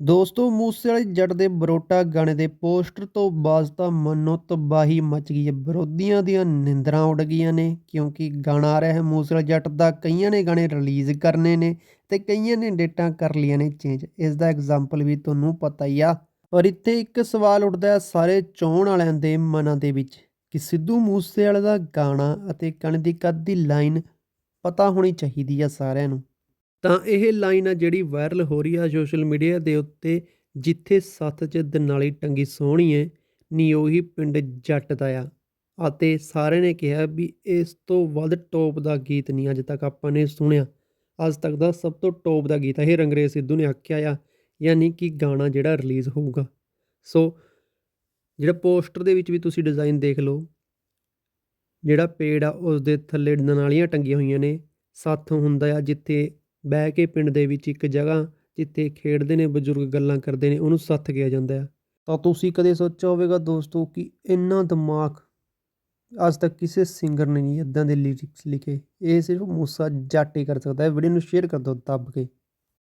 ਦੋਸਤੋ ਮੂਸੇਵਾਲੇ ਜੱਟ ਦੇ ਬਰੋਟਾ ਗਾਣੇ ਦੇ ਪੋਸਟਰ ਤੋਂ ਬਾਅਦ ਤਾਂ ਮਨੋ ਤਬਾਹੀ ਮਚ ਗਈ ਹੈ। ਵਿਰੋਧੀਆਂ ਦੀਆਂ ਨਿੰਦਰਾਂ ਉੱਡ ਗਈਆਂ ਨੇ, ਕਿਉਂਕਿ ਗਾਣਾ ਆ ਰਿਹਾ ਹੈ, ਮੂਸੇ ਜੱਟ ਦਾ। ਕਈਆਂ ਨੇ ਗਾਣੇ ਰਿਲੀਜ਼ ਕਰਨੇ ਨੇ ਤੇ ਕਈਆਂ ਨੇ ਡੇਟਾਂ ਕਰ ਲਈਆਂ ਨੇ ਚੇਂਜ ਇਸ ਦਾ ਐਗਜ਼ਾਮਪਲ ਵੀ ਤੁਹਾਨੂੰ ਪਤਾ ਹੀ ਆ। ਔਰ ਇੱਥੇ ਇੱਕ ਸਵਾਲ ਉੱਠਦਾ ਹੈ ਸਾਰੇ ਚੋਣ ਵਾਲਿਆਂ ਦੇ ਮਨਾਂ ਦੇ ਵਿੱਚ ਕਿ ਸਿੱਧੂ ਮੂਸੇਵਾਲੇ ਦਾ ਗਾਣਾ ਅਤੇ ਕਣ ਦੀ ਕੱਦ ਦੀ ਲਾਈਨ ਪਤਾ ਹੋਣੀ ਚਾਹੀਦੀ ਆ ਸਾਰਿਆਂ ਨੂੰ। ਤਾਂ ਇਹ ਲਾਈਨ ਆ ਜਿਹੜੀ ਵਾਇਰਲ ਹੋ ਰਹੀ ਆ ਸੋਸ਼ਲ ਮੀਡੀਆ ਦੇ ਉੱਤੇ, ਜਿੱਥੇ ਸੱਥ 'ਚ ਦਨਾਲੀ ਟੰਗੀ ਸੋਹਣੀ ਏ, ਨੀ ਉਹੀ ਪਿੰਡ ਜੱਟ ਦਾ ਆ। ਅਤੇ ਸਾਰਿਆਂ ਨੇ ਕਿਹਾ ਵੀ ਇਸ ਤੋਂ ਵੱਧ ਟੋਪ ਦਾ ਗੀਤ ਨਹੀਂ ਅੱਜ ਤੱਕ ਆਪਾਂ ਨੇ ਸੁਣਿਆ। ਅੱਜ ਤੱਕ ਦਾ ਸਭ ਤੋਂ ਟੋਪ ਦਾ ਗੀਤ ਇਹ ਰੰਗਰੇਜ਼ ਸਿੱਧੂ ਨੇ ਆਖਿਆ ਆ, ਯਾਨੀ ਕਿ ਗਾਣਾ ਜਿਹੜਾ ਰਿਲੀਜ਼ ਹੋਊਗਾ। ਸੋ ਜਿਹੜਾ ਪੋਸਟਰ ਦੇ ਵਿੱਚ ਵੀ ਤੁਸੀਂ ਡਿਜ਼ਾਈਨ ਦੇਖ ਲਓ, ਜਿਹੜਾ ਪੇੜ ਆ ਉਸ ਦੇ ਥੱਲੇ ਦਨਾਲੀਆਂ ਟੰਗੀਆਂ ਹੋਈਆਂ ਨੇ, ਸੱਥ ਹੁੰਦਾ ਆ ਜਿੱਥੇ ਬਹਿ ਕੇ ਪਿੰਡ ਦੇ ਵਿੱਚ ਇੱਕ ਜਗ੍ਹਾ ਜਿੱਥੇ ਖੇਡਦੇ ਨੇ, ਬਜ਼ੁਰਗ ਗੱਲਾਂ ਕਰਦੇ ਨੇ, ਉਹਨੂੰ ਸੱਥ ਕਿਹਾ ਜਾਂਦਾ ਆ ਤਾਂ ਤੁਸੀਂ ਕਦੇ ਸੋਚਿਆ ਹੋਵੇਗਾ ਦੋਸਤੋ ਕਿ ਇੰਨਾ ਦਿਮਾਗ ਅੱਜ ਤੱਕ ਕਿਸੇ ਸਿੰਗਰ ਨੇ ਨਹੀਂ ਇਦਾਂ ਦੇ ਲਿਰਿਕਸ ਲਿਖੇ? ਇਹ ਸਿਰਫ ਮੂਸਾ ਜੱਟ ਹੀ ਕਰ ਸਕਦਾ ਹੈ। ਵੀਡੀਓ ਨੂੰ ਸ਼ੇਅਰ ਕਰ ਦਿਓ, ਦੱਬ ਕੇ।